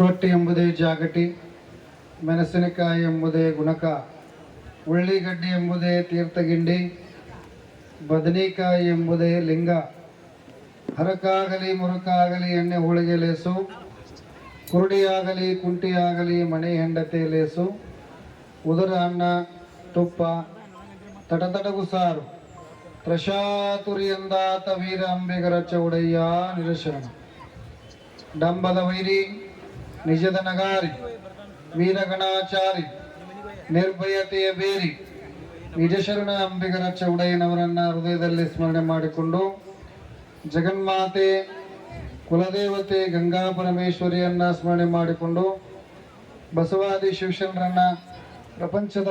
ರೊಟ್ಟಿ ಎಂಬುದೇ ಜಾಗಟಿ, ಮೆಣಸಿನಕಾಯಿ ಎಂಬುದೇ ಗುಣಕ ಉಳ್ಳಿಗಡ್ಡಿ ಎಂಬುದೇ ತೀರ್ಥಗಿಂಡಿ, ಬದನೆಕಾಯಿ ಎಂಬುದೇ ಲಿಂಗ, ಹರಕಾಗಲಿ ಮುರುಕಾಗಲಿ ಎಣ್ಣೆ ಹೋಳಿಗೆ ಲೇಸು, ಕುರುಡಿಯಾಗಲಿ ಕುಂಟಿಯಾಗಲಿ ಮಣಿ ಹೆಂಡತಿ ಲೇಸು, ಉದರ ಅನ್ನ, ತುಪ್ಪ, ತಟತಟಗು ಸಾರು ಪ್ರಶಾತುರಿ ಎಂದಾತ ವೀರ ಅಂಬಿಗರ ಚೌಡಯ್ಯ ನಿರಶರಣ ಡಂಬದ ವೈರಿ. ನಿಜದ ನಗಾರಿ ವೀರಗಣಾಚಾರಿ, ನಿರ್ಭಯತೆಯ ಬೇರಿ ನಿಜಶರಣ ಅಂಬಿಗರ ಚೌಡಯ್ಯನವರನ್ನ ಹೃದಯದಲ್ಲಿ ಸ್ಮರಣೆ ಮಾಡಿಕೊಂಡು ಜಗನ್ಮಾತೆ ಕುಲದೇವತೆ ಗಂಗಾ ಪರಮೇಶ್ವರಿಯನ್ನ ಸ್ಮರಣೆ ಮಾಡಿಕೊಂಡು ಬಸವಾದಿ ಶಿವಶರಣರನ್ನ ಪ್ರಪಂಚದ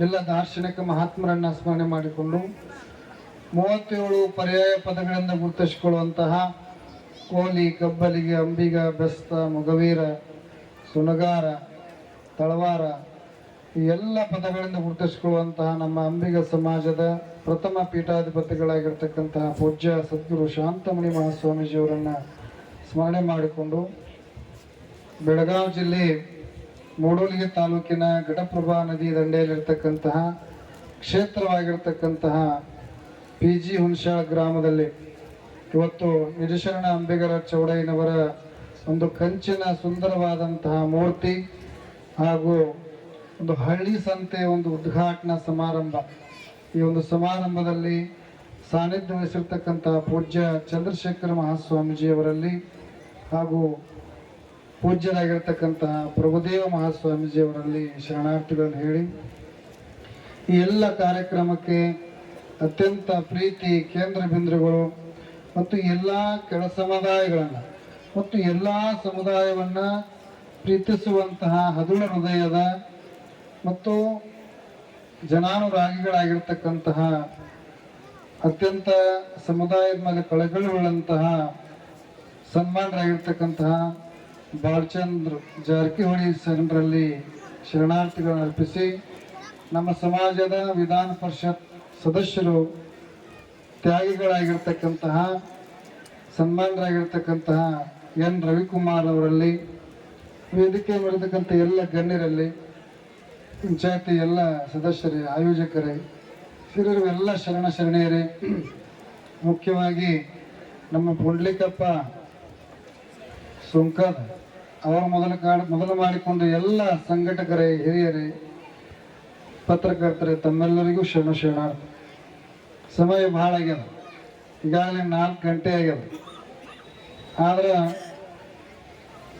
ಎಲ್ಲ ದಾರ್ಶನಿಕ ಮಹಾತ್ಮರನ್ನ ಸ್ಮರಣೆ ಮಾಡಿಕೊಂಡು ಮೂವತ್ತೇಳು ಪರ್ಯಾಯ ಪದಗಳಿಂದ ಗುರುತಿಸಿಕೊಳ್ಳುವಂತಹ ಕೋಲಿ, ಕಬ್ಬಲಿಗೆ, ಅಂಬಿಗ, ಬೆಸ್ತ, ಮೊಗವೀರ, ಸುನಗಾರ, ತಳವಾರ ಈ ಎಲ್ಲ ಪದಗಳಿಂದ ಗುರುತಿಸಿಕೊಳ್ಳುವಂತಹ ನಮ್ಮ ಅಂಬಿಗ ಸಮಾಜದ ಪ್ರಥಮ ಪೀಠಾಧಿಪತಿಗಳಾಗಿರ್ತಕ್ಕಂತಹ ಪೂಜ್ಯ ಸದ್ಗುರು ಶಾಂತಮಣಿ ಮಹಾಸ್ವಾಮೀಜಿಯವರನ್ನು ಸ್ಮರಣೆ ಮಾಡಿಕೊಂಡು ಬೆಳಗಾವಿ ಜಿಲ್ಲೆ ಮೂಡೋಲಿಗೆ ತಾಲೂಕಿನ ಘಟಪ್ರಭಾ ನದಿ ದಂಡೆಯಲ್ಲಿರ್ತಕ್ಕಂತಹ ಕ್ಷೇತ್ರವಾಗಿರ್ತಕ್ಕಂತಹ ಪಿ ಜಿ ಹುಣಸಾಳ ಗ್ರಾಮದಲ್ಲಿ ಇವತ್ತು ನಿಜಶರಣ ಅಂಬಿಗರ ಚೌಡಯ್ಯನವರ ಒಂದು ಕಂಚಿನ ಸುಂದರವಾದಂತಹ ಮೂರ್ತಿ ಹಾಗೂ ಒಂದು ಹಳ್ಳಿ ಸಂತೆ ಒಂದು ಉದ್ಘಾಟನಾ ಸಮಾರಂಭ. ಈ ಒಂದು ಸಮಾರಂಭದಲ್ಲಿ ಸಾನ್ನಿಧ್ಯ ವಹಿಸಿರ್ತಕ್ಕಂತಹ ಪೂಜ್ಯ ಚಂದ್ರಶೇಖರ ಮಹಾಸ್ವಾಮೀಜಿಯವರಲ್ಲಿ ಹಾಗೂ ಪೂಜ್ಯರಾಗಿರ್ತಕ್ಕಂತಹ ಪ್ರಭುದೇವ ಮಹಾಸ್ವಾಮೀಜಿಯವರಲ್ಲಿ ಶರಣಾರ್ಥಿಗಳನ್ನು ಹೇಳಿ, ಈ ಎಲ್ಲ ಕಾರ್ಯಕ್ರಮಕ್ಕೆ ಅತ್ಯಂತ ಪ್ರೀತಿ, ಕೇಂದ್ರ ಬಿಂದುಗಳು ಮತ್ತು ಎಲ್ಲ ಕೆಳ ಸಮುದಾಯಗಳನ್ನು, ಮತ್ತು ಎಲ್ಲ ಸಮುದಾಯವನ್ನು ಪ್ರೀತಿಸುವಂತಹ ಹದುಳ ಹೃದಯದ ಮತ್ತು ಜನಾನುರಾಗಿಗಳಾಗಿರ್ತಕ್ಕಂತಹ ಅತ್ಯಂತ ಸಮುದಾಯದ ಮೇಲೆ ಕಳಕಳಿಗಳಂತಹ ಸನ್ಮಾನರಾಗಿರ್ತಕ್ಕಂತಹ ಬಾಲಚಂದ್ರ ಜಾರಕಿಹೊಳಿ ಶರಣರಲ್ಲಿ ಶರಣಾರ್ಥಿಗಳನ್ನು ಅರ್ಪಿಸಿ, ನಮ್ಮ ಸಮಾಜದ ವಿಧಾನ ಪರಿಷತ್ ಸದಸ್ಯರು ತ್ಯಾಗಿಗಳಾಗಿರ್ತಕ್ಕಂತಹ ಸನ್ಮಾನರಾಗಿರ್ತಕ್ಕಂತಹ ಎನ್. ರವಿಕುಮಾರ್ ಅವರಲ್ಲಿ ವೇದಿಕೆ ಮಾಡಿರ್ತಕ್ಕಂಥ ಎಲ್ಲ ಗಣ್ಯರಲ್ಲಿ, ಪಂಚಾಯತಿ ಎಲ್ಲ ಸದಸ್ಯರೇ, ಆಯೋಜಕರೇ ಹಿರಿಯರು ಎಲ್ಲ ಶರಣ ಶರಣೆಯರೇ, ಮುಖ್ಯವಾಗಿ ನಮ್ಮ ಪುಂಡ್ಲಿಕಪ್ಪ ಸುಂಕದ್ ಅವರ ಮೊದಲ ಕಾಡ್, ಮೊದಲು ಮಾಡಿಕೊಂಡು ಎಲ್ಲ ಸಂಘಟಕರೇ, ಹಿರಿಯರೇ, ಪತ್ರಕರ್ತರೇ, ತಮ್ಮೆಲ್ಲರಿಗೂ ಶರಣ ಶರಣಾರ್ಥ. ಸಮಯ ಭಾಳ ಆಗ್ಯದ. ಈಗಾಗಲೇ ನಾಲ್ಕು ಗಂಟೆ ಆಗ್ಯದ. ಆದ್ರೆ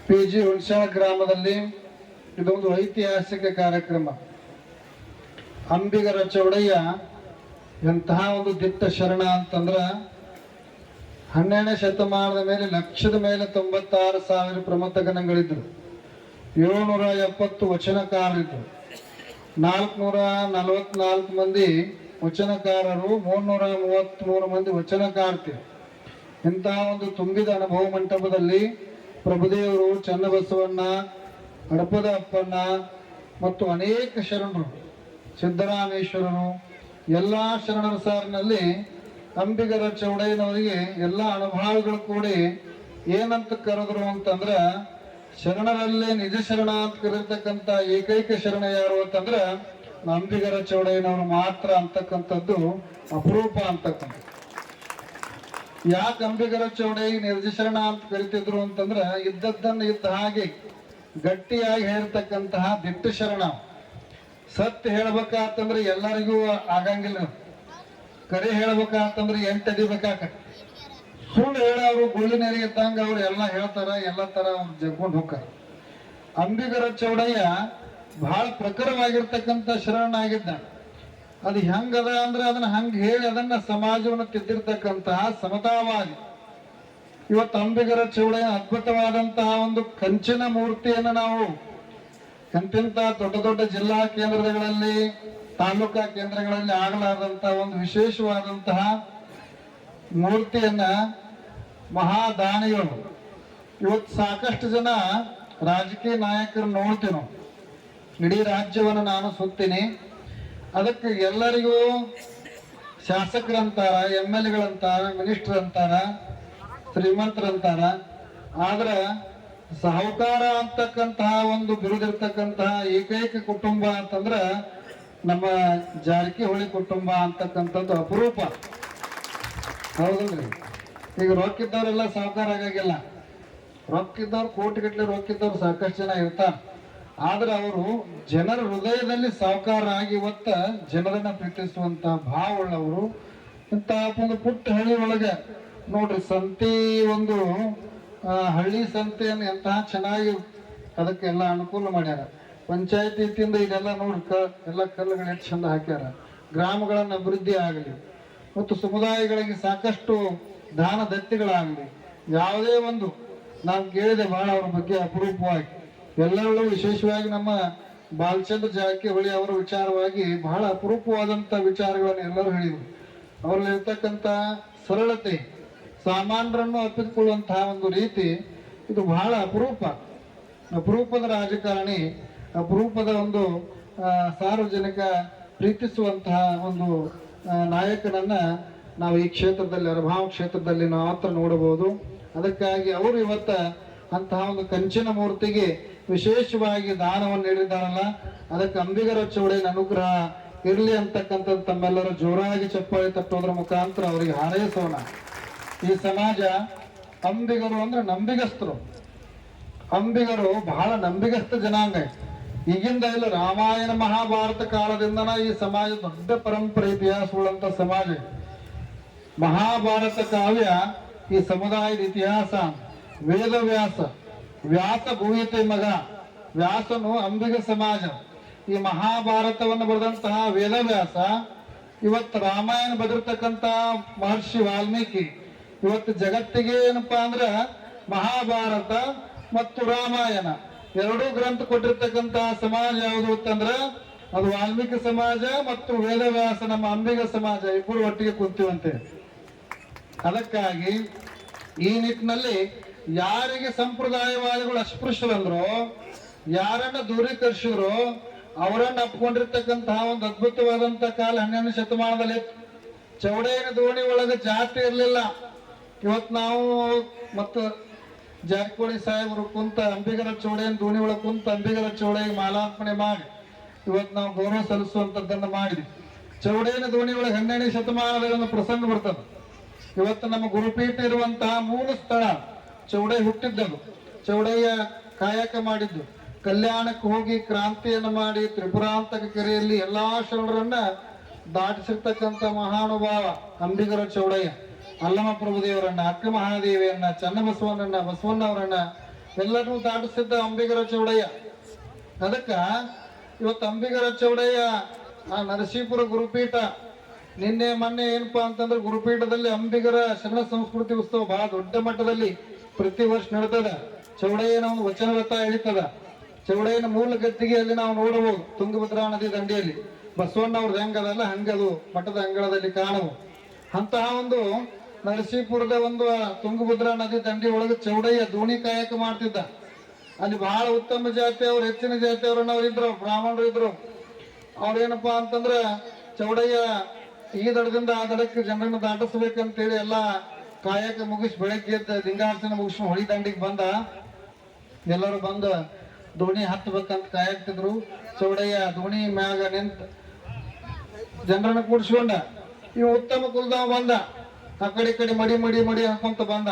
ಪಿ ಜಿ ಹುಣಸಾಳ ಗ್ರಾಮದಲ್ಲಿ ಇದೊಂದು ಐತಿಹಾಸಿಕ ಕಾರ್ಯಕ್ರಮ. ಅಂಬಿಗರ ಚೌಡಯ್ಯ ಎಂತಹ ಒಂದು ದಿಟ್ಟ ಶರಣ ಅಂತಂದ್ರೆ ಹನ್ನೆರಡನೇ ಶತಮಾನದ ಮೇಲೆ ಲಕ್ಷದ ಮೇಲೆ ತೊಂಬತ್ತಾರು ಸಾವಿರ ಪ್ರಮಥಗಣಗಳಿದ್ರು ಏಳ್ನೂರ ಎಪ್ಪತ್ತು ವಚನಕಾರರಿದ್ರು ನಾಲ್ಕುನೂರ ನಲವತ್ನಾಲ್ಕು ಮಂದಿ ವಚನಕಾರರು ಮೂರ್ನೂರ ಮೂವತ್ತ್ಮೂರು ಮಂದಿ ವಚನಕಾರ್ತಿ. ಇಂತಹ ಒಂದು ತುಂಬಿದ ಅನುಭವ ಮಂಟಪದಲ್ಲಿ ಪ್ರಭುದೇವರು ಚನ್ನಬಸವಣ್ಣ ಅಡಪದ ಅಪ್ಪಣ್ಣ ಮತ್ತು ಅನೇಕ ಶರಣರು ಸಿದ್ದರಾಮೇಶ್ವರರು ಎಲ್ಲ ಶರಣರ ಸಾರಿನಲ್ಲಿ ಅಂಬಿಗರ ಚೌಡಯ್ಯನವರಿಗೆ ಎಲ್ಲ ಅನುಭವಗಳು ಕೂಡಿ ಏನಂತ ಕರೆದ್ರು ಅಂತಂದ್ರೆ, ಶರಣರಲ್ಲೇ ನಿಜ ಶರಣ ಅಂತ ಕರೀತಕ್ಕಂಥ ಏಕೈಕ ಶರಣ ಯಾರು ಅಂತಂದ್ರ ಅಂಬಿಗರ ಚೌಡಯ್ಯನವರು ಮಾತ್ರ ಅಂತಕ್ಕಂಥದ್ದು ಅಪರೂಪ ಅಂತಕ್ಕಂಥ ಯಾಕೆ ಅಂಬಿಗರ ಚೌಡಯ್ಯ ನಿರ್ದೇಶನ ಅಂತ ಕರಿತಿದ್ರು ಅಂತಂದ್ರೆ ಇದ್ದದ್ದನ್ನು ಇದ್ದ ಹಾಗೆ ಗಟ್ಟಿಯಾಗಿ ಹೇಳ್ತಕ್ಕಂತಹ ದಿಟ್ಟು ಶರಣ. ಸತ್ಯ ಹೇಳ್ಬೇಕಾತಂದ್ರೆ ಎಲ್ಲರಿಗೂ ಆಗಂಗಿಲ್ಲ. ಕರೆ ಹೇಳ್ಬೇಕಾತಂದ್ರೆ ಎಂಟು ಅದಿಬೇಕಾಕ ಸುಳ್ಳು ಹೇಳೋರು ನೆರೆ ಇದ್ದಂಗ ಅವ್ರು ಎಲ್ಲ ಹೇಳ್ತಾರ, ಎಲ್ಲ ತರ ಅವ್ರು ಜಗ್ಕೊಂಡು ಹೋಗ್ತಾರ. ಅಂಬಿಗರ ಚೌಡಯ್ಯ ಬಹಳ ಪ್ರಖರವಾಗಿರ್ತಕ್ಕಂಥ ಶರಣಾಗಿದ್ದ ಅದು ಹೆಂಗದ ಅಂದ್ರೆ ಅದನ್ನ ಹಂಗ ಹೇಳಿ ಅದನ್ನ ಸಮಾಜವನ್ನು ತಿದ್ದಿರ್ತಕ್ಕಂತಹ ಸಮತಾವಾದಿ ಇವತ್ತು ಅಂಬಿಗರ ಚೌಡಯ್ಯ ಅದ್ಭುತವಾದಂತಹ ಒಂದು ಕಂಚಿನ ಮೂರ್ತಿಯನ್ನು ನಾವು ಎಂತೆಂತ ದೊಡ್ಡ ದೊಡ್ಡ ಜಿಲ್ಲಾ ಕೇಂದ್ರಗಳಲ್ಲಿ, ತಾಲೂಕಾ ಕೇಂದ್ರಗಳಲ್ಲಿ ಆಗಲಾರದಂತಹ ಒಂದು ವಿಶೇಷವಾದಂತಹ ಮೂರ್ತಿಯನ್ನ ಮಹಾದಾನಿಗಳು. ಇವತ್ತು ಸಾಕಷ್ಟು ಜನ ರಾಜಕೀಯ ನಾಯಕರು ನೋಡ್ತೀವಿ ನಾವು. ಇಡೀ ರಾಜ್ಯವನ್ನು ನಾನು ಸುತ್ತೀನಿ ಅದಕ್ಕೆ ಎಲ್ಲರಿಗೂ ಶಾಸಕರಂತಾರ ಎಂ ಎಲ್ ಎಗಳಂತಾರ ಮಿನಿಸ್ಟರ್ ಅಂತಾರ ಶ್ರೀಮಂತರಂತಾರ. ಆದ್ರೆ ಸಾಹುಕಾರ ಅಂತಕ್ಕಂತಹ ಒಂದು ಬಿರುದಿರ್ತಕ್ಕಂತಹ ಏಕೈಕ ಕುಟುಂಬ ಅಂತಂದ್ರ ನಮ್ಮ ಜಾರಕಿಹೊಳಿ ಕುಟುಂಬ ಅಂತಕ್ಕಂಥದ್ದು ಅಪರೂಪ. ಹೌದಲ್ರಿ? ಈಗ ರೊಕ್ಕಿದ್ದವರೆಲ್ಲ ಸಾಹುಕಾರ ಆಗಾಗಿಲ್ಲ. ರೊಕ್ಕಿದ್ದವ್ರು ಕೋಟಿಗಟ್ಟಲೆ ರೊಕ್ಕಿದ್ದವ್ರು ಸಾಕಷ್ಟು ಜನ ಇರ್ತಾರ. ಆದ್ರೆ ಅವರು ಜನರ ಹೃದಯದಲ್ಲಿ ಸಾವುಕಾರ ಆಗಿ ಇವತ್ತ ಜನರನ್ನ ಪ್ರೀತಿಸುವಂತ ಭಾವ ಉಳ್ಳವರು ಇಂತ ಒಂದು ಪುಟ್ಟ ಹಳ್ಳಿ ಒಳಗೆ ನೋಡ್ರಿ ಸಂತೆ ಒಂದು ಹಳ್ಳಿ ಸಂತೆಯನ್ನು ಎಂತಹ ಚೆನ್ನಾಗಿ ಅದಕ್ಕೆಲ್ಲ ಅನುಕೂಲ ಮಾಡ್ಯಾರ. ಪಂಚಾಯತಿ ತಿಂದ ಇದೆಲ್ಲ ನೋಡಿ ಕ, ಎಲ್ಲ ಕಲ್ಲುಗಳು ಎಷ್ಟು ಚಂದ ಹಾಕ್ಯಾರ. ಗ್ರಾಮಗಳನ್ನ ಅಭಿವೃದ್ಧಿ ಆಗಲಿ, ಮತ್ತು ಸಮುದಾಯಗಳಿಗೆ ಸಾಕಷ್ಟು ದಾನ ದತ್ತಿಗಳಾಗಲಿ ಯಾವುದೇ ಒಂದು ನಾವು ಕೇಳಿದೆ ಬಹಳ ಅವ್ರ ಬಗ್ಗೆ ಅಪರೂಪವಾಗಿ. ಎಲ್ಲರಲ್ಲೂ ವಿಶೇಷವಾಗಿ ನಮ್ಮ ಬಾಲಚಂದ್ರ ಜಾರಕಿಹೊಳಿ ಅವರ ವಿಚಾರವಾಗಿ ಬಹಳ ಅಪರೂಪವಾದಂಥ ವಿಚಾರಗಳನ್ನು ಎಲ್ಲರೂ ಹೇಳಿದರು. ಅವರಲ್ಲಿ ಇರ್ತಕ್ಕಂಥ ಸರಳತೆ, ಸಾಮಾನ್ಯರನ್ನು ಅಪ್ಪಿಕೊಳ್ಳುವಂತಹ ಒಂದು ರೀತಿ ಇದು ಬಹಳ ಅಪರೂಪ. ಅಪರೂಪದ ರಾಜಕಾರಣಿ, ಅಪರೂಪದ ಒಂದು ಸಾರ್ವಜನಿಕ ಪ್ರೀತಿಸುವಂತಹ ಒಂದು ನಾಯಕನನ್ನ ನಾವು ಈ ಕ್ಷೇತ್ರದಲ್ಲಿ ಅರಭಾವ ಕ್ಷೇತ್ರದಲ್ಲಿ ನಾವು ಮಾತ್ರ ನೋಡಬಹುದು. ಅದಕ್ಕಾಗಿ ಅವರು ಇವತ್ತ ಅಂತಹ ಒಂದು ಕಂಚಿನ ಮೂರ್ತಿಗೆ ವಿಶೇಷವಾಗಿ ದಾನವನ್ನು ನೀಡಿದ್ದಾರಲ್ಲ ಅದಕ್ಕೆ ಅಂಬಿಗರ ಚೌಡಿನ ಅನುಗ್ರಹ ಇರಲಿ ಅಂತಕ್ಕಂಥದ್ದು ತಮ್ಮೆಲ್ಲರ ಜೋರಾಗಿ ಚಪ್ಪಾಳೆ ತಟ್ಟೋದ್ರ ಮುಖಾಂತರ ಅವರಿಗೆ ಹಾರೈಸೋಣ. ಈ ಸಮಾಜ ಅಂಬಿಗರು ಅಂದ್ರೆ ನಂಬಿಗಸ್ತರು ಅಂಬಿಗರು ಬಹಳ ನಂಬಿಗಸ್ತ ಜನಾಂಗ. ಈಗಿಂದ ಇಲ್ಲ ರಾಮಾಯಣ ಮಹಾಭಾರತ ಕಾಲದಿಂದನ ಈ ಸಮಾಜ ದೊಡ್ಡ ಪರಂಪರೆ ಇತಿಹಾಸ ಸಮಾಜ. ಮಹಾಭಾರತ ಕಾವ್ಯ ಈ ಸಮುದಾಯದ ಇತಿಹಾಸ, ವೇದವ್ಯಾಸ. ವ್ಯಾಸ ಭೂಯಿತೆ ಮಗ. ವ್ಯಾಸನು ಅಂಬಿಗ ಸಮಾಜ. ಈ ಮಹಾಭಾರತವನ್ನು ಬರೆದಂತಹ ವೇದವ್ಯಾಸ, ಇವತ್ತು ರಾಮಾಯಣ ಬದಿರ್ತಕ್ಕಂತ ಮಹರ್ಷಿ ವಾಲ್ಮೀಕಿ, ಇವತ್ತು ಜಗತ್ತಿಗೆ ಏನಪ್ಪಾ ಅಂದ್ರ ಮಹಾಭಾರತ ಮತ್ತು ರಾಮಾಯಣ. ಎರಡೂ ಗ್ರಂಥ ಕೊಟ್ಟಿರ್ತಕ್ಕಂತಹ ಸಮಾಜ ಯಾವುದು ಅಂತಂದ್ರ ಅದು ವಾಲ್ಮೀಕಿ ಸಮಾಜ ಮತ್ತು ವೇದವ್ಯಾಸ ನಮ್ಮ ಅಂಬಿಗ ಸಮಾಜ ಇಬ್ಬರು ಒಟ್ಟಿಗೆ ಕುಂತೀವಂತೆ. ಅದಕ್ಕಾಗಿ ಈ ನಿಟ್ಟಿನಲ್ಲಿ ಯಾರಿಗೆ ಸಂಪ್ರದಾಯವಾದಿಗಳು ಅಸ್ಪೃಶ್ಯರಂದ್ರು ಯಾರನ್ನ ದೂರೀಕರಿಸಿದ್ರು, ಅವರನ್ನ ಅಪ್ಕೊಂಡಿರ್ತಕ್ಕಂತಹ ಒಂದು ಅದ್ಭುತವಾದಂತ ಕಾಲ ಹನ್ನೆರಡನೇ ಶತಮಾನದಲ್ಲಿ ಚೌಡೇನ ದೋಣಿ ಒಳಗೆ ಜಾತಿ ಇರಲಿಲ್ಲ. ಇವತ್ತು ನಾವು ಮತ್ತು ಜಾರಕಿಹೊಳಿ ಸಾಹೇಬರು ಕುಂತ ಅಂಬಿಗರ ಚೌಡೇನ ದೋಣಿ ಒಳಗೆ ಕುಂತ ಅಂಬಿಗರ ಚೌಡಯ್ಯ ಮಾಲಾರ್ಪಣೆ ಮಾಡಿ ಇವತ್ತು ನಾವು ಗೌರವ ಸಲ್ಲಿಸುವಂತದ್ದನ್ನ ಮಾಡಿದ್ವಿ ಚೌಡೇನ ದೋಣಿ ಒಳಗೆ ಹನ್ನೆರಡನೇ ಶತಮಾನದಲ್ಲಿ ಒಂದು ಪ್ರಸಂಗ ಬರ್ತದೆ. ಇವತ್ತು ನಮ್ಮ ಗುರುಪೀಠ ಇರುವಂತಹ ಮೂಲ ಸ್ಥಳ ಚೌಡಯ್ಯ ಹುಟ್ಟಿದ್ದನು. ಚೌಡಯ್ಯ ಕಾಯಕ ಮಾಡಿದ್ದು. ಕಲ್ಯಾಣಕ್ಕೆ ಹೋಗಿ ಕ್ರಾಂತಿಯನ್ನು ಮಾಡಿ ತ್ರಿಪುರಾಂತಕ ಕೆರೆಯಲ್ಲಿ ಎಲ್ಲಾ ಶರಣರನ್ನ ದಾಟಿಸಿರ್ತಕ್ಕಂಥ ಮಹಾನುಭಾವ ಅಂಬಿಗರ ಚೌಡಯ್ಯ. ಅಲ್ಲಮ ಪ್ರಭುದೇವರನ್ನ ಅಕ್ಕ ಮಹಾದೇವಿಯನ್ನ ಚನ್ನಬಸವನನ್ನ, ಬಸವಣ್ಣವರನ್ನ ಎಲ್ಲರನ್ನೂ ದಾಟಿಸಿದ್ದ ಅಂಬಿಗರ ಚೌಡಯ್ಯ. ಅದಕ್ಕ ಇವತ್ತು ಅಂಬಿಗರ ಚೌಡಯ್ಯ ಆ ನರಸೀಪುರ ಗುರುಪೀಠ, ನಿನ್ನೆ ಮೊನ್ನೆ ಏನಪ್ಪಾ ಅಂತಂದ್ರೆ ಗುರುಪೀಠದಲ್ಲಿ ಅಂಬಿಗರ ಶರಣ ಸಂಸ್ಕೃತಿ ಉತ್ಸವ ಬಹಳ ದೊಡ್ಡ ಮಟ್ಟದಲ್ಲಿ ಪ್ರತಿ ವರ್ಷ ನಡೀತದ ಚೌಡಯ್ಯನ ಒಂದು ವಚನ ವ್ರತ ಎಳಿತದ. ಚೌಡಯ್ಯನ ಮೂಲ ಗತ್ತಿಗೆಯಲ್ಲಿ ನಾವು ನೋಡಬಹುದು. ತುಂಗಭದ್ರಾ ನದಿ ದಂಡೆಯಲ್ಲಿ. ಬಸವಣ್ಣ ಅವ್ರದ್ದು ಹೆಂಗದಲ್ಲ, ಹಂಗದು, ಮಠದ ಅಂಗಳದಲ್ಲಿ ಕಾಣವು. ಅಂತಹ ಒಂದು ನರಸೀಪುರದ ಒಂದು ತುಂಗಭದ್ರಾ ನದಿ ದಂಡಿ ಒಳಗೆ ಚೌಡಯ್ಯ ದೋಣಿ ಕಾಯಕ ಮಾಡ್ತಿದ್ದ. ಅಲ್ಲಿ ಬಹಳ ಉತ್ತಮ ಜಾತಿಯವರು ಹೆಚ್ಚಿನ ಜಾತಿಯವ್ರನ್ನ ಅವ್ರು ಇದ್ರು, ಬ್ರಾಹ್ಮಣರು ಇದ್ರು. ಅವ್ರೇನಪ್ಪಾ ಅಂತಂದ್ರ, ಚೌಡಯ್ಯ ಈ ದಡದಿಂದ ಆ ದಡಕ್ಕೆ ಜನರನ್ನು ದಾಟಿಸ್ಬೇಕಂತೇಳಿ ಎಲ್ಲ ಕಾಯಕ ಮುಗಿಸಿ ಬೆಳಗ್ಗೆ ಎದ್ದ ಲಿಂಗಾರ್ಚನೆ ಮುಗಿಸಿ ಹೊಳಿ ದಂಡಿಗೆ ಬಂದ, ಎಲ್ಲರೂ ಬಂದು, ದೋಣಿ ಹತ್ತಬೇಕಂತ ಕಾಯಕ್ತಿದ್ರು. ಚೌಡಯ್ಯ ದೋಣಿ ಮ್ಯಾಗ ನಿಂತ ಜನರನ್ನ ಕೂಡಿಸ್ಕೊಂಡ, ಇವ ಉತ್ತಮ ಕುಲ್ದವ ಬಂದ. ಆ ಕಡೆ ಕಡೆ ಮಡಿ ಮಡಿ ಮಡಿ ಹಾಕೊಂತ ಬಂದ.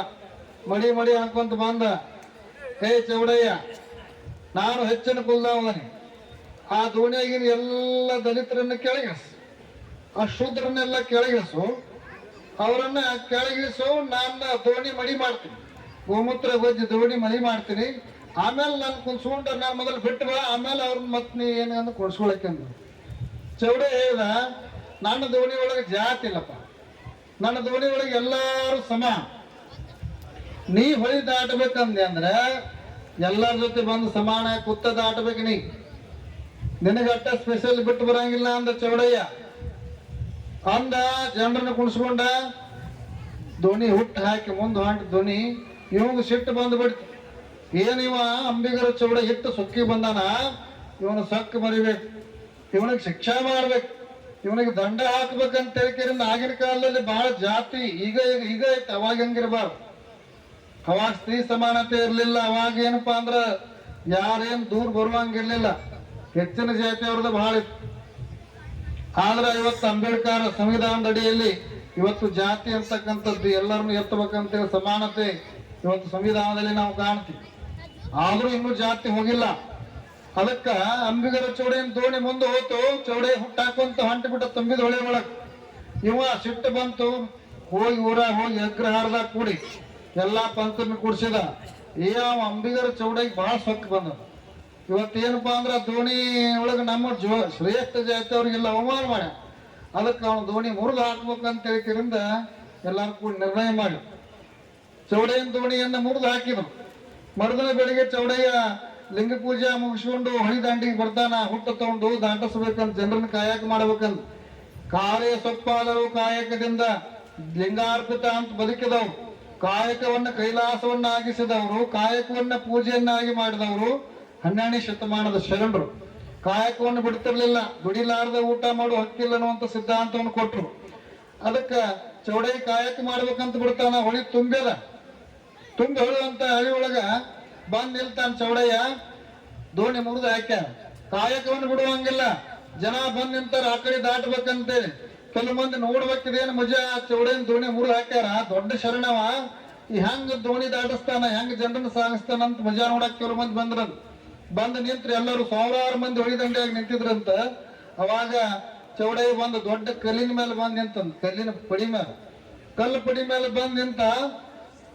ಮಡಿ ಮಡಿ ಹಾಕೊಂತ ಬಂದ. ಹೇ ಚೌಡಯ್ಯ ನಾನು ಹೆಚ್ಚಿನ ಕುಲದವನಿ. ಆ ದೋಣಿಯಾಗಿನ ಎಲ್ಲ ದಲಿತರನ್ನ ಕೆಳಗಿಳಿಸು. ಆ ಶೂದ್ರನ್ನೆಲ್ಲ ಕೆಳಗಿಳಿಸು. ಅವರನ್ನ ಕೆಳಗಿಳಿಸೋ ನಾನು ದೋಣಿ ಮಡಿ ಮಾಡ್ತೀನಿ. ಗೋಮೂತ್ರ ಗೊಜ್ಜಿ ದೋಣಿ ಮಡಿ ಮಾಡ್ತೀನಿ. ಆಮೇಲೆ ನಾನು ಕುಂಸ್ಕೊಂಡ ನಾನು ಮೊದಲು ಬಿಟ್ಟು ಬಾ, ಆಮೇಲೆ ಅವ್ರನ್ನ ಮತ್ತೆ ನೀ ಕೊಡ್ಸ್ಕೊಳಕ್ಕೆ ಅಂದ್ರು ಚೌಡ ಹೇಳ್ದ ನನ್ನ ದೋಣಿ ಒಳಗೆ ಜಾತಿ ಇಲ್ಲಪ್ಪ. ನನ್ನ ದೋಣಿ ಒಳಗೆ ಎಲ್ಲಾರು ಸಮ. ನೀ ಹೊಳಿ ದಾಟಬೇಕಂದೆ ಅಂದ್ರೆ ಎಲ್ಲರ ಜೊತೆ ಬಂದು ಸಮಾನ ಕುತ್ತ ದಾಟಬೇಕು ನೀ. ನಿನಗಟ್ಟ ಸ್ಪೆಷಲ್ ಬಿಟ್ಟು ಬರಂಗಿಲ್ಲ ಅಂದ ಚೌಡಯ್ಯ. ಅಂದ, ಜನರನ್ನ ಕುಣಿಸ್ಕೊಂಡ, ಧ್ವನಿ ಹುಟ್ಟು ಹಾಕಿ ಮುಂದೆ ಹಾಕಿ ಧ್ವನಿ ಇವಂಗ ಸಿಟ್ಟು ಬಂದು ಬಿಡ್ತು. ಏನಿವ ಅಂಬಿಗರ ಚೌಡ ಹಿಟ್ಟು ಸುಕ್ಕಿ ಬಂದಾನ? ಇವನು ಸಕ್ಕ ಮರಿಬೇಕು. ಇವನಿಗೆ ಶಿಕ್ಷೆ ಮಾಡ್ಬೇಕು. ಇವನಿಗೆ ದಂಡ ಹಾಕ್ಬೇಕಂತ ಹೇಳ್ಕರಿಂದ ಆಗಿನ ಕಾಲದಲ್ಲಿ ಬಹಳ ಜಾತಿ, ಈಗ ಈಗ ಈಗ ಐತೆ, ಅವಾಗ ಹೆಂಗಿರಬಾರ್ದು. ಅವಾಗ ಸ್ತ್ರೀ ಸಮಾನತೆ ಇರಲಿಲ್ಲ, ಅವಾಗ ಏನಪ್ಪಾ ಅಂದ್ರ ಯಾರೇನ್ ದೂರ ಬರುವಂಗಿರ್ಲಿಲ್ಲ. ಹೆಚ್ಚಿನ ಜಾತಿಯವ್ರದ್ದು ಬಹಳ ಇತ್ತು. ಆದ್ರೆ ಇವತ್ತು ಅಂಬೇಡ್ಕರ್ ಸಂವಿಧಾನದಡಿಯಲ್ಲಿ ಇವತ್ತು ಜಾತಿ ಅಂತಕ್ಕಂಥದ್ದು ಎಲ್ಲರನ್ನು ಎತ್ತಬೇಕಂತೇಳಿ ಸಮಾನತೆ ಇವತ್ತು ಸಂವಿಧಾನದಲ್ಲಿ ನಾವು ಕಾಣ್ತೀವಿ. ಆದ್ರೂ ಇನ್ನೂ ಜಾತಿ ಹೋಗಿಲ್ಲ. ಅದಕ್ಕ ಅಂಬಿಗರ ಚೌಡೆನ್ ದೋಣಿ ಮುಂದೆ ಹೋಯ್ತು, ಚೌಡೆ ಹುಟ್ಟಾಕೊಂತ ಹೊಂಟಿ ಬಿಟ್ಟ ತುಂಬಿದ ಹೊಳೆ ಒಳಗ್. ಇವ ಸಿಟ್ಟು ಬಂತು, ಹೋಗಿ ಊರ, ಹೋಗಿ ಅಗ್ರಹಾರದಾಗ ಕೂಡಿ ಎಲ್ಲಾ ಪಂಚಮಿ ಕೂಡಿಸಿದ. ಏ ಅಂಬಿಗರ ಚೌಡೆಗೆ ಬಹಳ ಸೊಕ್ಕ ಬಂದ ಇವತ್ತೇನಪ್ಪಾ ಅಂದ್ರೆ ದೋಣಿ ಒಳಗ ನಮ್ಮ ಜೋ ಶ್ರೇಷ್ಠ ಜಾತಿಯವ್ರಿಗೆಲ್ಲ ಅವಮಾನ ಮಾಡ ಅದಕ್ಕೆ ಅವನು ದೋಣಿ ಮುರಿದು ಹಾಕ್ಬೇಕಂತ ಹೇಳ್ತಿರಿಂದ ಎಲ್ಲಾರು ಕೂಡ ನಿರ್ಣಯ ಮಾಡಿ. ಚೌಡಯ್ಯನ ದೋಣಿಯನ್ನ ಮುರಿದು ಹಾಕಿದ್ರು. ಮರುದಿನ ಬೆಳಿಗ್ಗೆ ಚೌಡಯ್ಯ ಲಿಂಗ ಪೂಜೆ ಮುಗಿಸ್ಕೊಂಡು ಹೊಳಿ ದಾಂಡಿಗೆ ಬರ್ತಾನ, ಹುಟ್ಟು ತಗೊಂಡು ದಾಟಿಸ್ಬೇಕಂತ ಜನರನ್ನ ಕಾಯಕ ಮಾಡ್ಬೇಕಂತ ಕಾರ್ಯ ಸೊಪ್ಪಾದರು ಕಾಯಕದಿಂದ ಲಿಂಗಾರ್ಪಿತ ಅಂತ ಬದುಕಿದವರು. ಕಾಯಕವನ್ನ ಕೈಲಾಸವನ್ನ ಆಗಿಸಿದವರು ಕಾಯಕವನ್ನ ಪೂಜೆಯನ್ನಾಗಿ ಮಾಡಿದವರು. ಹನ್ನೆರಡನೇ ಶತಮಾನದ ಶರಣರು ಕಾಯಕವನ್ನು ಬಿಡ್ತಿರ್ಲಿಲ್ಲ, ದುಡಿಲಾರ್ದ ಊಟ ಮಾಡೋ ಹಕ್ಕಿಲ್ಲ ಅನ್ನುವಂತ ಸಿದ್ಧಾಂತವನ್ನು ಕೊಟ್ಟರು ಅದಕ್ಕ ಚೌಡೈ ಕಾಯಕ ಮಾಡ್ಬೇಕಂತ ಬಿಡ್ತಾನ, ಹೊಳಿ ತುಂಬ್ಯದ. ತುಂಬಿ ಹೊಳುವಂತ ಹಳಿ ಒಳಗ ಬಂದ್ ನಿಲ್ತಾನ ಚೌಡಯ್ಯ, ದೋಣಿ ಮುರಿದು ಹಾಕ್ಯ ಕಾಯಕವನ್ನು ಬಿಡುವಂಗಿಲ್ಲ, ಜನ ಬಂದ್ ನಿಂತಾರ, ಆ ಕಡೆ ದಾಟ್ಬೇಕಂತೇಳಿ. ಕೆಲವು ಮಂದಿ ನೋಡ್ಬೇಕಿದೇನು ಮಜಾ ಚೌಡೈನ್ ದೋಣಿ ಮುರಿದು ಹಾಕ್ಯಾರ, ದೊಡ್ಡ ಶರಣವ. ಈ ಹೆಂಗ್ ದೋಣಿ ದಾಟಿಸ್ತಾನ, ಹೆಂಗ್ ಜನರನ್ನ ಸಾಗಿಸ್ತಾನ ಅಂತ ಮಜಾ ನೋಡಕ್ ಕೆಲವು ಮಂದಿ ಬಂದ್ರಂತ ಬಂದ್ ನಿಂತ್ರ ಎಲ್ಲರೂ ಸಾವಿರಾರು ಮಂದಿ ಹೊಳಿದಂಡಿಯಾಗಿ ನಿಂತಿದ್ರಂತ, ಅವಾಗ ಚೌಡಯ್ಯ ಬಂದು ದೊಡ್ಡ ಕಲ್ಲಿನ ಮೇಲೆ ಬಂದು ನಿಂತಂತ ಕಲ್ಲಿನ ಪಡಿ ಮೇಲೆ. ಕಲ್ಲು ಪಡಿ ಮೇಲೆ ಬಂದು ನಿಂತ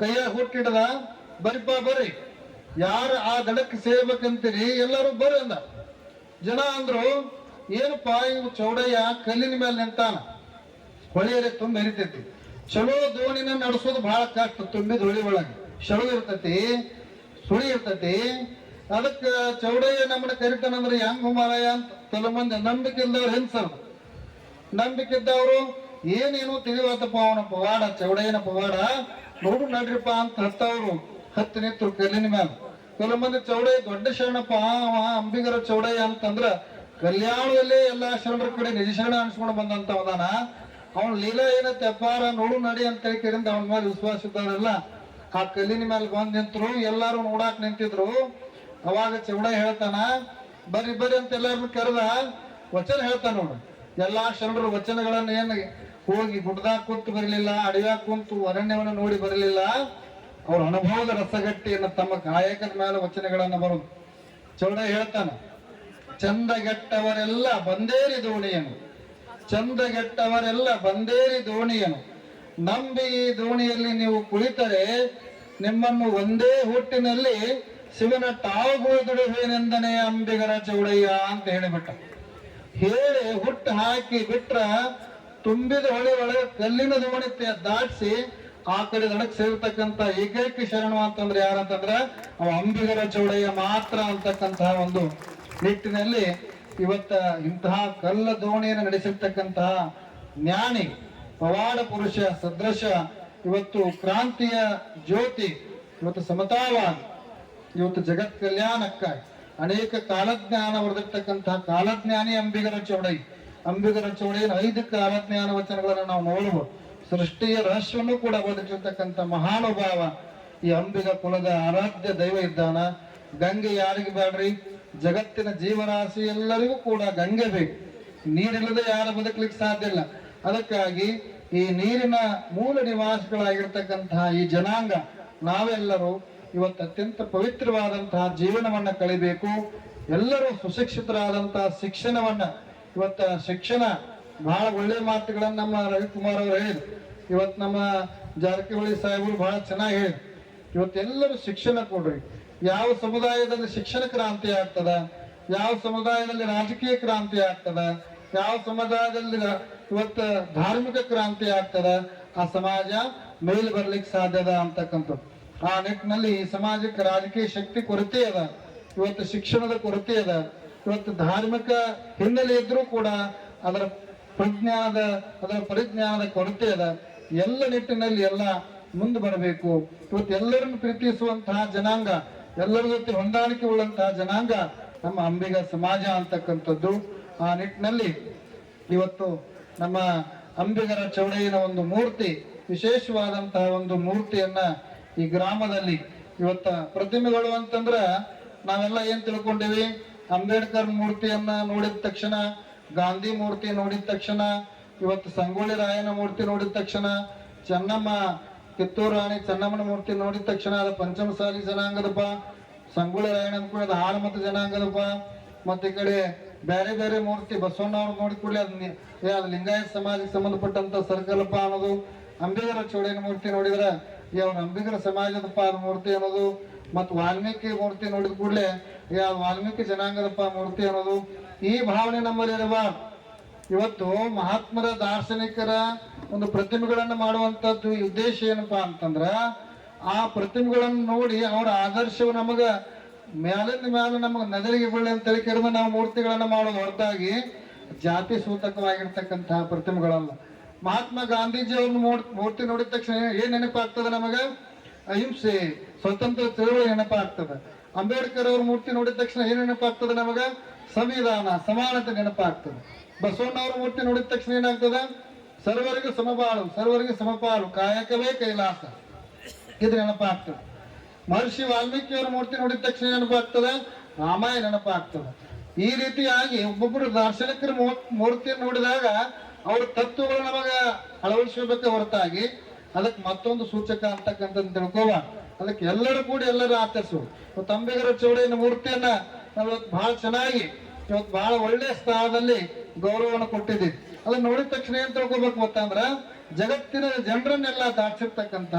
ಕೈಯಾಗ ಹುಟ್ಟಿಡದ ಬರಿಪ್ಪ ಬರ್ರಿ, ಯಾರು ಆ ದಡಕ್ಕೆ ಸೇರ್ಬೇಕಂತೀರಿ, ಎಲ್ಲರೂ ಬರ್ರಿ ಅಂದ. ಜನ ಅಂದ್ರು, ಏನಪ್ಪ ಇವು ಚೌಡಯ್ಯ ಕಲ್ಲಿನ ಮೇಲೆ ನಿಂತಾನ? ಹೊಳಿಯಲ್ಲಿ ತುಂಬ ಹರಿತೈತಿ ಚಲೋ ದೋಣಿನ ನಡೆಸೋದು ಬಹಳ ಕಷ್ಟ, ತುಂಬಿದ ಹೊಳಿ ಒಳಗೆ. ಶಳು ಇರ್ತತಿ, ಸುಳಿ ಇರ್ತೈತಿ ಅದಕ್ಕ ಚೌಡಯ್ಯ ನಮ್ಮನ್ನ ಕರಿತಾನಂದ್ರೆ ಹೆಂಗ್ ಮಾರಾಯ ಅಂತ ಕೆಲವು ಮಂದಿ ನಂಬಿಕೆ ಇಲ್ದವ್ರು ಹೆಂಗ್ಸರು ನಂಬಿಕೆ ಇದ್ದವರು ಏನೇನು ತಿಳಿವಾತಪ್ಪ ಅವನ ಪವಾಡ, ಚೌಡಯ್ಯನ ಪವಾಡ ನೋಡು ನಡ್ರಿಪ್ಪ ಅಂತ ಹತ್ತವ್ರು ಹತ್ತು ನಿಂತರು ಕಲ್ಲಿನ ಮ್ಯಾಲ. ಕೆಲವು ಮಂದಿ ಚೌಡಯ್ಯ ದೊಡ್ಡ ಶರಣಪ್ಪ ಅವ ಅಂಬಿಗರ ಚೌಡಯ್ಯ ಅಂತಂದ್ರ ಕಲ್ಯಾಣದಲ್ಲಿ ಎಲ್ಲಾ ಶರಣರ ಕಡೆ ನಿಜ ಶರಣ ಅನ್ಸ್ಕೊಂಡು ಬಂದಂತ ಅವದಾನ ಅವನ ಲೀಲಾ ಏನ ತೆಪ್ಪಾರ, ನೋಡು ನಡಿ ಅಂತ ಹೇಳಿಕರಿಂದ ಅವನ ಮೇಲೆ ವಿಶ್ವಾಸ ಇದ್ದವರೆಲ್ಲ ಆ ಕಲ್ಲಿನ ಮೇಲೆ ಬಂದ್ ನಿಂತರು, ಎಲ್ಲಾರು ನೋಡಾಕ್ ನಿಂತಿದ್ರು. ಅವಾಗ ಚೌಡ ಹೇಳ್ತಾನ, ಬರ್ರಿ ಬರ್ರಿ ಅಂತ ಎಲ್ಲರನ್ನು ಕರೆದ ವಚನ ಹೇಳ್ತಾನ ನೋಡು. ಎಲ್ಲಾ ಶರಣರು ವಚನಗಳನ್ನ ಏನು ಹೋಗಿ ಗುಡ್ದಾಗ ಕುಂತು ಬರಲಿಲ್ಲ, ಅಡವ್ಯಾಗ ಕುಂತು ಅರಣ್ಯವನ್ನು ನೋಡಿ ಬರಲಿಲ್ಲ, ಅವ್ರ ಅನುಭವದ ರಸಗಟ್ಟಿಯನ್ನು ತಮ್ಮ ಗಾಯಕದ ಮೇಲೆ ವಚನಗಳನ್ನ ಬರೋದು. ಚೌಡ ಹೇಳ್ತಾನ, ಚಂದಗೆಟ್ಟವರೆಲ್ಲ ಬಂದೇರಿ ದೋಣಿಯನು. ಚಂದಗೆಟ್ಟವರೆಲ್ಲ ಬಂದೇರಿ ದೋಣಿಯನು. ನಂಬಿ ಈ ದೋಣಿಯಲ್ಲಿ ನೀವು ಕುಳಿತರೆ, ನಿಮ್ಮನ್ನು ಒಂದೇ ಹುಟ್ಟಿನಲ್ಲಿ ಶಿವನ ತಾವುಗುಳಿದುಡುವೇನೆಂದನೇ ಅಂಬಿಗರ ಚೌಡಯ್ಯ ಅಂತ ಹೇಳಿಬಿಟ್ಟ. ಹೇಳಿ ಹುಟ್ಟು ಹಾಕಿ ಬಿಟ್ರ ತುಂಬಿದ ಹೊಳೆ ಒಳಗೆ ಕಲ್ಲಿನ ದೋಣಿ ತೆ- ದಾಟಿಸಿ ಆ ಕಡೆ ದಡಕ್ ಸೇರ್ತಕ್ಕಂತ ಏಕೈಕ ಶರಣು ಅಂತಂದ್ರೆ ಯಾರಂತಂದ್ರ ಅವ ಅಂಬಿಗರ ಚೌಡಯ್ಯ ಮಾತ್ರ ಅಂತಕ್ಕಂತಹ ಒಂದು ನಿಟ್ಟಿನಲ್ಲಿ ಇವತ್ತ ಇಂತಹ ಕಲ್ಲ ದೋಣಿಯನ್ನು ನಡೆಸಿರ್ತಕ್ಕಂತಹ ಜ್ಞಾನಿ, ಪವಾಡ ಪುರುಷ ಸದೃಶ ಇವತ್ತು ಕ್ರಾಂತಿಯ ಜ್ಯೋತಿ, ಇವತ್ತು ಸಮತಾವಾದ. ಇವತ್ತು ಜಗತ್ ಕಲ್ಯಾಣಕ್ಕಾಗಿ ಅನೇಕ ಕಾಲಜ್ಞಾನ ಹೊರದಿರ್ತಕ್ಕಂತಹ ಕಾಲಜ್ಞಾನಿ ಅಂಬಿಗರ ಚೌಡೈ. ಅಂಬಿಗರ ಚೌಡೈನ ಐದು ಕಾಲಜ್ಞಾನ ವಚನಗಳನ್ನು ನಾವು ನೋಡುವ ಸೃಷ್ಟಿಯ ರಹಸ್ಯವನ್ನು ಕೂಡ ಬದುಕಿರ್ತಕ್ಕಂಥ ಮಹಾನುಭಾವ ಈ ಅಂಬಿಗ ಕುಲದ ಆರಾಧ್ಯ ದೈವ ಇದ್ದಾನ. ಗಂಗೆ ಯಾರಿಗೆ ಬೇಡ್ರಿ ಜಗತ್ತಿನ ಜೀವರಾಶಿ ಎಲ್ಲರಿಗೂ ಕೂಡ ಗಂಗೆ ಬೇಕು. ನೀರಿಲ್ಲದೆ ಯಾರು ಬದುಕಲಿಕ್ಕೆ ಸಾಧ್ಯ ಇಲ್ಲ. ಅದಕ್ಕಾಗಿ ಈ ನೀರಿನ ಮೂಲ ನಿವಾಸಿಗಳಾಗಿರ್ತಕ್ಕಂತಹ ಈ ಜನಾಂಗ ನಾವೆಲ್ಲರೂ ಇವತ್ತು ಅತ್ಯಂತ ಪವಿತ್ರವಾದಂತಹ ಜೀವನವನ್ನ ಕಳಿಬೇಕು. ಎಲ್ಲರೂ ಸುಶಿಕ್ಷಿತರಾದಂತಹ ಶಿಕ್ಷಣವನ್ನ. ಇವತ್ತು ಶಿಕ್ಷಣ ಬಹಳ ಒಳ್ಳೆ ಮಾತುಗಳನ್ನು ನಮ್ಮ ರವಿಕುಮಾರ್ ಅವರು ಹೇಳಿದ್ರು. ಇವತ್ತು ನಮ್ಮ ಜಾರಕಿಹೊಳಿ ಸಾಹೇಬರು ಬಹಳ ಚೆನ್ನಾಗಿ ಹೇಳಿದ್ರು. ಇವತ್ತೆಲ್ಲರೂ ಶಿಕ್ಷಣ ಕೊಡ್ರಿ. ಯಾವ ಸಮುದಾಯದಲ್ಲಿ ಶಿಕ್ಷಣ ಕ್ರಾಂತಿ ಆಗ್ತದ? ಯಾವ ಸಮುದಾಯದಲ್ಲಿ ರಾಜಕೀಯ ಕ್ರಾಂತಿ ಆಗ್ತದ? ಯಾವ ಸಮುದಾಯದಲ್ಲಿ ಇವತ್ತು ಧಾರ್ಮಿಕ ಕ್ರಾಂತಿ ಆಗ್ತದ? ಆ ಸಮಾಜ ಮೇಲೆ ಬರ್ಲಿಕ್ಕೆ ಸಾಧ್ಯದ ಅಂತಕ್ಕಂಥದ್ದು. ಆ ನಿಟ್ಟಿನಲ್ಲಿ ಸಮಾಜಕ್ಕೆ ರಾಜಕೀಯ ಶಕ್ತಿ ಕೊರತೆ ಅದ. ಇವತ್ತು ಶಿಕ್ಷಣದ ಕೊರತೆ ಅದ. ಇವತ್ತು ಧಾರ್ಮಿಕ ಹಿನ್ನೆಲೆ ಇದ್ರೂ ಕೂಡ ಅದರ ಪ್ರಜ್ಞಾನದ ಅದರ ಪರಿಜ್ಞಾನದ ಕೊರತೆ ಅದ. ಎಲ್ಲ ನಿಟ್ಟಿನಲ್ಲಿ ಎಲ್ಲ ಮುಂದೆ ಬರಬೇಕು. ಇವತ್ತು ಎಲ್ಲರನ್ನು ಪ್ರೀತಿಸುವಂತಹ ಜನಾಂಗ, ಎಲ್ಲರ ಜೊತೆ ಹೊಂದಾಣಿಕೆ ಉಳ್ಳಂತಹ ಜನಾಂಗ ನಮ್ಮ ಅಂಬಿಗ ಸಮಾಜ ಅಂತಕ್ಕಂಥದ್ದು. ಆ ನಿಟ್ಟಿನಲ್ಲಿ ಇವತ್ತು ನಮ್ಮ ಅಂಬಿಗರ ಚೌಡಯ್ಯನ ಒಂದು ಮೂರ್ತಿ, ವಿಶೇಷವಾದಂತಹ ಒಂದು ಮೂರ್ತಿಯನ್ನ ಈ ಗ್ರಾಮದಲ್ಲಿ ಇವತ್ತ ಪ್ರತಿಮೆಗಳು ಅಂತಂದ್ರ ನಾವೆಲ್ಲ ಏನ್ ತಿಳ್ಕೊಂಡಿವಿ? ಅಂಬೇಡ್ಕರ್ ಮೂರ್ತಿಯನ್ನ ನೋಡಿದ ತಕ್ಷಣ, ಗಾಂಧಿ ಮೂರ್ತಿ ನೋಡಿದ ತಕ್ಷಣ, ಇವತ್ತು ಸಂಗೊಳ್ಳಿ ರಾಯನ ಮೂರ್ತಿ ನೋಡಿದ ತಕ್ಷಣ, ಚೆನ್ನಮ್ಮ, ಕಿತ್ತೂರು ರಾಣಿ ಚೆನ್ನಮ್ಮನ ಮೂರ್ತಿ ನೋಡಿದ ತಕ್ಷಣ ಅದು ಪಂಚಮಸಾಲಿ ಜನಾಂಗದಪ್ಪ, ಸಂಗೊಳ್ಳಿ ರಾಯಣ್ಣ ಅಂದ್ಕೊಳ್ಳೋದು ಹಾಲಮತ ಜನಾಂಗದಪ್ಪ, ಮತ್ತೆ ಈ ಕಡೆ ಬೇರೆ ಬೇರೆ ಮೂರ್ತಿ ಬಸವಣ್ಣವ್ರು ನೋಡಿದ ಕೂಡಲೇ ಅದು ಅದು ಲಿಂಗಾಯತ ಸಮಾಜಕ್ಕೆ ಸಂಬಂಧಪಟ್ಟಂತ ಸರ್ಕಲ್ಪ ಅನ್ನೋದು. ಅಂಬಿಗರ ಚೌಡಿನ ಮೂರ್ತಿ ನೋಡಿದ್ರೆ ಏ ನಂಬಿಗರ ಸಮಾಜದ ಸಮಾಜದಪ್ಪ ಮೂರ್ತಿ ಅನ್ನೋದು ಮತ್ತು ವಾಲ್ಮೀಕಿ ಮೂರ್ತಿ ನೋಡಿದ ಕೂಡಲೇ ಯಾವ ವಾಲ್ಮೀಕಿ ಜನಾಂಗದ ಪಾ ಮೂರ್ತಿ ಅನ್ನೋದು ಈ ಭಾವನೆ ನಮ್ಮಲ್ಲಿ ಇರಬಾರ್ದು ಇವತ್ತು ಮಹಾತ್ಮರ ದಾರ್ಶನಿಕರ ಒಂದು ಪ್ರತಿಮೆಗಳನ್ನು ಮಾಡುವಂತದ್ದು ಉದ್ದೇಶ ಏನಪ್ಪ ಅಂತಂದ್ರೆ ಆ ಪ್ರತಿಮೆಗಳನ್ನು ನೋಡಿ ಅವರ ಆದರ್ಶವು ನಮಗೆ ಮ್ಯಾಲಿಂದ ಮ್ಯಾಲ ನಮಗೆ ನದರಿಗೆ ಬೀಳಿ ಅಂತ ಹೇಳಿ ಕರೆದು ನಾವು ಮೂರ್ತಿಗಳನ್ನು ಮಾಡೋದು ಹೊರತಾಗಿ ಜಾತಿ ಸೂತಕವಾಗಿರ್ತಕ್ಕಂತಹ ಪ್ರತಿಮೆಗಳಲ್ಲ. ಮಹಾತ್ಮ ಗಾಂಧೀಜಿ ಅವ್ರ ಮೂರ್- ಮೂರ್ತಿ ನೋಡಿದ ತಕ್ಷಣ ಏನ್ ನೆನಪಾಗ್ತದ ನಮಗ? ಅಹಿಂಸೆ, ಸ್ವತಂತ್ರ ಚಳವಳಿ ನೆನಪಾಗ್ತದ. ಅಂಬೇಡ್ಕರ್ ಅವ್ರ ಮೂರ್ತಿ ನೋಡಿದ ತಕ್ಷಣ ಏನ್ ನೆನಪಾಗ್ತದ ನಮಗ? ಸಂವಿಧಾನ, ಸಮಾನತೆ ನೆನಪಾಗ್ತದ. ಬಸವಣ್ಣ ಅವ್ರ ಮೂರ್ತಿ ನೋಡಿದ ತಕ್ಷಣ ಏನಾಗ್ತದ? ಸರ್ವರಿಗೂ ಸಮಬಾಳು, ಸರ್ವರಿಗೂ ಸಮಪಾಲು, ಕಾಯಕವೇ ಕೈಲಾಸ. ಇದು ನೆನಪಾಗ್ತದ. ಮಹರ್ಷಿ ವಾಲ್ಮೀಕಿ ಅವ್ರ ಮೂರ್ತಿ ನೋಡಿದ ತಕ್ಷಣ ನೆನಪಾಗ್ತದ? ರಾಮಾಯಣ ನೆನಪಾಗ್ತದ. ಈ ರೀತಿಯಾಗಿ ಒಬ್ಬೊಬ್ಬರು ದಾರ್ಶನಿಕರ ಮೂರ್ತಿ ಮೂರ್ತಿಯನ್ನು ನೋಡಿದಾಗ ಅವ್ರ ತತ್ವಗಳು ನಮಗ ಅಳವಡಿಸಬೇಕ ಹೊರತಾಗಿ ಅದಕ್ಕೆ ಮತ್ತೊಂದು ಸೂಚಕ ಅಂತಕ್ಕಂಥದ್ದು ತಿಳ್ಕೋವ ಅದಕ್ಕೆ ಎಲ್ಲರೂ ಕೂಡಿ ಎಲ್ಲರೂ ಆಚರಿಸು. ತಂಬಿಗರ ಚೌಡಿಯನ್ನ ಮೂರ್ತಿಯನ್ನ ನಾವು ಬಹಳ ಚೆನ್ನಾಗಿ, ಇವತ್ತು ಬಹಳ ಒಳ್ಳೆ ಸ್ಥಳದಲ್ಲಿ ಗೌರವವನ್ನು ಕೊಟ್ಟಿದ್ದೀವಿ. ಅದನ್ನ ನೋಡಿದ ತಕ್ಷಣ ಏನ್ ತಿಳ್ಕೊಬೇಕು ಗೊತ್ತಂದ್ರ ಜಗತ್ತಿನ ಜನರನ್ನೆಲ್ಲ ದಾಟಿರ್ತಕ್ಕಂತ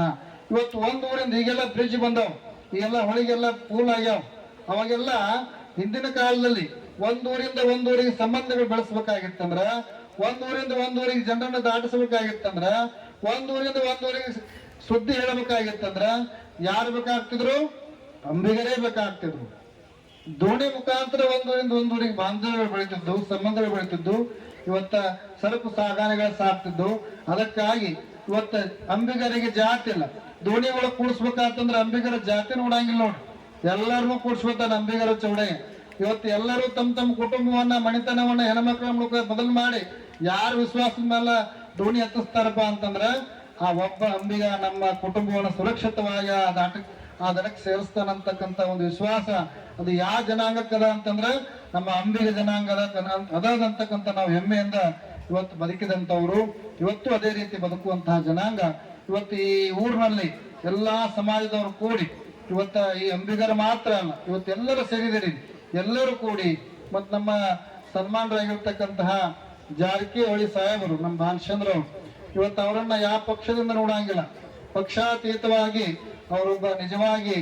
ಇವತ್ತು ಒಂದ್ ಊರಿಂದ ಈಗೆಲ್ಲ ಬ್ರಿಡ್ಜ್ ಬಂದವ್. ಈಗೆಲ್ಲ ಹೊಳಿಗೆಲ್ಲ ಪೂಲ್ ಆಗ್ಯಾವ. ಅವಾಗೆಲ್ಲ ಹಿಂದಿನ ಕಾಲದಲ್ಲಿ ಒಂದೂರಿಂದ ಒಂದೂರಿಗೆ ಸಂಬಂಧಗಳು ಬೆಳೆಸ್ಬೇಕಾಗಿತ್ತಂದ್ರ ಒಂದ್ ಒಂದೂರಿಗೆ ಜನರನ್ನ ದಾಟಿಸಬೇಕಾಗಿತ್ತಂದ್ರ, ಒಂದೂರಿಂದ ಒಂದೂರಿಗೆ ಸುದ್ದಿ ಹೇಳಬೇಕಾಗಿತ್ತಂದ್ರ, ಯಾರು ಬೇಕಾಗ್ತಿದ್ರು? ಅಂಬಿಗರೇ ಬೇಕಾಗ್ತಿದ್ರು. ದೋಣಿ ಮುಖಾಂತರ ಒಂದೂರಿಂದ ಒಂದೂರಿಗೆ ಬಾಂಧವ್ಯಗಳು ಬೆಳೀತಿದ್ದು, ಸಂಬಂಧಗಳು ಬೆಳೀತಿದ್ದು, ಇವತ್ತ ಸರಕು ಸಾಗಾಣೆಗಳು ಸಾಕ್ತಿದ್ದು ಅದಕ್ಕಾಗಿ ಇವತ್ತ ಅಂಬಿಗರಿಗೆ ಜಾತಿ ಇಲ್ಲ. ದೋಣಿ ಒಳಗೆ ಕೂಡಿಸ್ಬೇಕಂತಂದ್ರೆ ಅಂಬಿಗರ ಜಾತಿ ನೋಡಂಗಿಲ್ಲ ನೋಡಿ ಎಲ್ಲರನ್ನೂ ಕೂಡಿಸ್ಬೇಕಾದ ಅಂಬಿಗರ ಚೌಡೆ ಇವತ್ತು ಎಲ್ಲರೂ ತಮ್ಮ ತಮ್ಮ ಕುಟುಂಬವನ್ನ ಮಣಿತನವನ್ನ ಹೆಣ್ಮಕ್ಳ ಮೂಲಕ ಬದಲು ಮಾಡಿ ಯಾರು ವಿಶ್ವಾಸದ ಮೇಲೆ ದೋಣಿ ಹತ್ತಿಸ್ತಾರಪ್ಪ ಅಂತಂದ್ರ ಆ ಒಬ್ಬ ಅಂಬಿಗ ನಮ್ಮ ಕುಟುಂಬವನ್ನು ಸುರಕ್ಷಿತವಾಗಿ ಆ ದಾಟ, ಆ ದಡಕ್ಕೆ ಸೇರಿಸ್ತಾನಂತಕ್ಕಂಥ ಒಂದು ವಿಶ್ವಾಸ ಅದು ಯಾವ ಜನಾಂಗಕ್ಕದ ಅಂತಂದ್ರೆ ನಮ್ಮ ಅಂಬಿಗ ಜನಾಂಗದ ಅದಾದಂತಕ್ಕಂತ ನಾವು ಹೆಮ್ಮೆಯಿಂದ ಇವತ್ತು ಬದುಕಿದಂಥವ್ರು, ಇವತ್ತು ಅದೇ ರೀತಿ ಬದುಕುವಂತಹ ಜನಾಂಗ, ಇವತ್ತು ಈ ಊರಿನಲ್ಲಿ ಎಲ್ಲಾ ಸಮಾಜದವರು ಕೂಡಿ ಇವತ್ತ ಈ ಅಂಬಿಗರು ಮಾತ್ರ ಅಲ್ಲ ಇವತ್ತು ಎಲ್ಲರೂ ಸೇರಿದಿರಿ ಎಲ್ಲರೂ ಕೂಡಿ, ಮತ್ತು ನಮ್ಮ ಸನ್ಮಾನರಾಗಿರ್ತಕ್ಕಂತಹ ಜಾರಕಿಹೊಳಿ ಸಾಹೇಬರು ನಮ್ಮ ಭಾನುಚಂದ್ರ ಇವತ್ತು ಅವರನ್ನ ಯಾವ ಪಕ್ಷದಿಂದ ನೋಡಂಗಿಲ್ಲ. ಪಕ್ಷಾತೀತವಾಗಿ ಅವರೊಬ್ಬ ನಿಜವಾಗಿ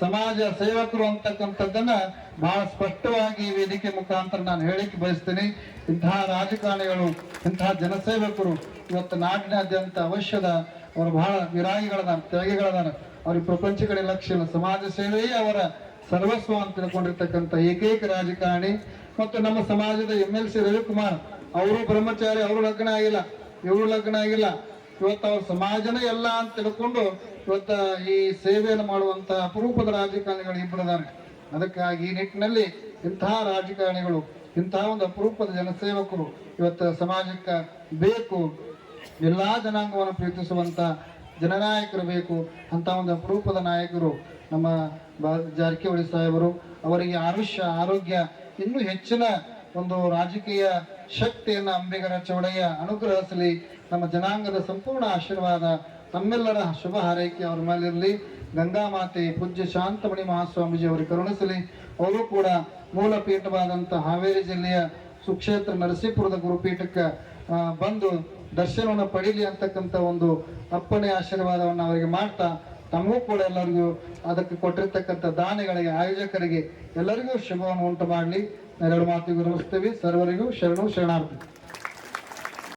ಸಮಾಜ ಸೇವಕರು ಅಂತಕ್ಕಂಥದ್ದನ್ನ ಬಹಳ ಸ್ಪಷ್ಟವಾಗಿ ವೇದಿಕೆ ಮುಖಾಂತರ ನಾನು ಹೇಳಿಕೆ ಬಯಸ್ತೀನಿ. ಇಂತಹ ರಾಜಕಾರಣಿಗಳು ಇಂತಹ ಜನಸೇವಕರು ಇವತ್ತು ನಾಡಿನಾದ್ಯಂತ ಅವಶ್ಯದ ಅವರು ಬಹಳ ವಿರಾಗಿಗಳದಾರ, ತ್ಯಾಗಿಗಳದಾರ. ಅವ್ರಿಗೆ ಪ್ರಪಂಚ ಕಡೆ ಲಕ್ಷ್ಯ ಸಮಾಜ ಸೇವೆಯೇ ಅವರ ಸರ್ವಸ್ವ ಅಂತ ತಿಳ್ಕೊಂಡಿರ್ತಕ್ಕಂಥ ಏಕೈಕ ರಾಜಕಾರಣಿ ಮತ್ತು ನಮ್ಮ ಸಮಾಜದ ಎಂ ಎಲ್ ಸಿ ರವಿಕುಮಾರ್, ಅವರು ಬ್ರಹ್ಮಚಾರಿ, ಅವರು ಲಗ್ನ ಆಗಿಲ್ಲ, ಇವರು ಲಗ್ನ ಆಗಿಲ್ಲ. ಇವತ್ತು ಅವ್ರ ಸಮಾಜನೇ ಎಲ್ಲ ಅಂತ ತಿಳ್ಕೊಂಡು ಇವತ್ತ ಈ ಸೇವೆಯನ್ನು ಮಾಡುವಂತ ಅಪರೂಪದ ರಾಜಕಾರಣಿಗಳು ಇಬ್ಬರಿದ್ದಾರೆ ಅದಕ್ಕಾಗಿ ಈ ನಿಟ್ಟಿನಲ್ಲಿ ಇಂತಹ ರಾಜಕಾರಣಿಗಳು ಇಂತಹ ಒಂದು ಅಪರೂಪದ ಜನಸೇವಕರು ಇವತ್ತು ಸಮಾಜಕ್ಕೆ ಬೇಕು, ಎಲ್ಲ ಜನಾಂಗವನ್ನು ಪ್ರೀತಿಸುವಂತ ಜನನಾಯಕರು ಬೇಕು ಅಂತ ಒಂದು ಅಪರೂಪದ ನಾಯಕರು ನಮ್ಮ ಜಾರಕಿಹೊಳಿ ಸಾಹೇಬರು, ಅವರಿಗೆ ಆಯುಷ್ಯ, ಆರೋಗ್ಯ ಇನ್ನೂ ಹೆಚ್ಚಿನ ಒಂದು ರಾಜಕೀಯ ಶಕ್ತಿಯನ್ನು ಅಂಬಿಗರ ಚೌಡಯ್ಯ ಅನುಗ್ರಹಿಸಲಿ. ನಮ್ಮ ಜನಾಂಗದ ಸಂಪೂರ್ಣ ಆಶೀರ್ವಾದ ತಮ್ಮೆಲ್ಲರ ಶುಭ ಹಾರೈಕೆ ಅವರ ಮೇಲಿರಲಿ. ಗಂಗಾ ಮಾತೆ ಪೂಜ್ಯ ಶಾಂತಮಣಿ ಮಹಾಸ್ವಾಮೀಜಿ ಅವರು ಕರುಣಿಸಲಿ. ಅವರು ಕೂಡ ಮೂಲ ಪೀಠವಾದಂಥ ಹಾವೇರಿ ಜಿಲ್ಲೆಯ ಸುಕ್ಷೇತ್ರ ನರಸೀಪುರದ ಗುರುಪೀಠಕ್ಕೆ ಬಂದು ದರ್ಶನವನ್ನು ಪಡೀಲಿ ಅಂತಕ್ಕಂಥ ಒಂದು ಅಪ್ಪಣೆ, ಆಶೀರ್ವಾದವನ್ನು ಅವರಿಗೆ ಮಾಡ್ತಾ ತಮಗೂ ಕೂಡ ಎಲ್ಲರಿಗೂ ಅದಕ್ಕೆ ಕೊಟ್ಟಿರ್ತಕ್ಕಂಥ ದಾನಿಗಳಿಗೆ, ಆಯೋಜಕರಿಗೆ ಎಲ್ಲರಿಗೂ ಶುಭವನ್ನು ಉಂಟು ಮಾಡಲಿ. ಎರಡು ಮಾತಿಗೂ ನಮಿಸ್ತೀವಿ ಸರ್ವರಿಗೂ ಶರಣು ಶರಣಾರ್ಥಿ.